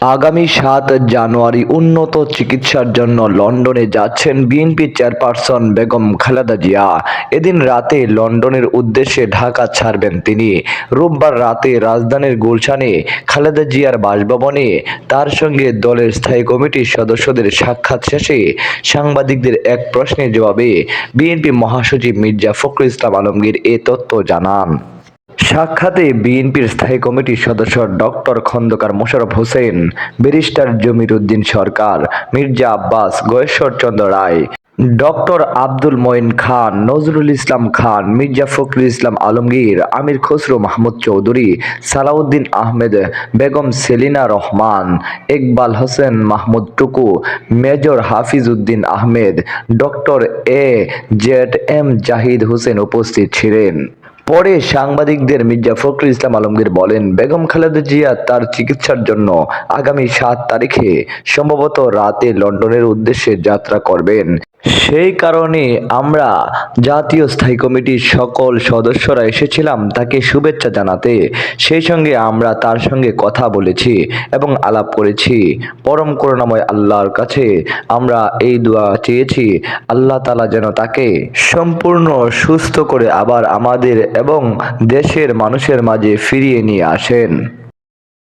আগামী সাত জানুয়ারি উন্নত চিকিৎসার জন্য লন্ডনে যাচ্ছেন বিএনপি চেয়ারপারসন বেগম খালেদা জিয়া। এদিন রাতে লন্ডনের উদ্দেশ্যে ঢাকা ছাড়বেন তিনি। রোববার রাতে রাজধানীর গুলশানে খালেদা জিয়ার বাসভবনে তার সঙ্গে দলের স্থায়ী কমিটির সদস্যদের সাক্ষাৎ শেষে সাংবাদিকদের এক প্রশ্নের জবাবে বিএনপি মহাসচিব মির্জা ফখরুল ইসলাম আলমগীর এ তথ্য জানান। সাক্ষাতে বিএনপির স্থায়ী কমিটির সদস্য doctor Khandakar Mosharraf Hossain, barrister Jamir Uddin Sarkar, Mirza Abbas Gayeshwarchandra Roy, doctor Abdul Moyeen Khan, Nazrul Islam Khan, Mirza Fakhrul Islam Alamgir, Amir Khasru Mahmud Chowdhury, Salahuddin Ahmed, Begum Selina Rahman, Iqbal Hossain Mahmud Tuku, major Hafiz Uddin Ahmed, doctor A Z M Zahid Hossain উপস্থিত ছিলেন। পরে সাংবাদিকদের মির্জা ফখরুল ইসলাম আলমগীর বলেন, বেগম খালেদা জিয়া তার চিকিৎসার জন্য আগামী সাত তারিখে সম্ভবত রাতে লন্ডনের উদ্দেশ্যে যাত্রা করবেন। সেই কারণে আমরা জাতীয় স্থায়ী কমিটির সকল সদস্যরা এসেছিলাম তাকে শুভেচ্ছা জানাতে। সেই সঙ্গে আমরা তার সঙ্গে কথা বলেছি এবং আলাপ করেছি। পরম করুণাময় আল্লাহর কাছে আমরা এই দোয়া চেয়েছি, আল্লাহ তালা যেন তাকে সম্পূর্ণ সুস্থ করে আবার আমাদের এবং দেশের মানুষের মাঝে ফিরিয়ে নিয়ে আসেন।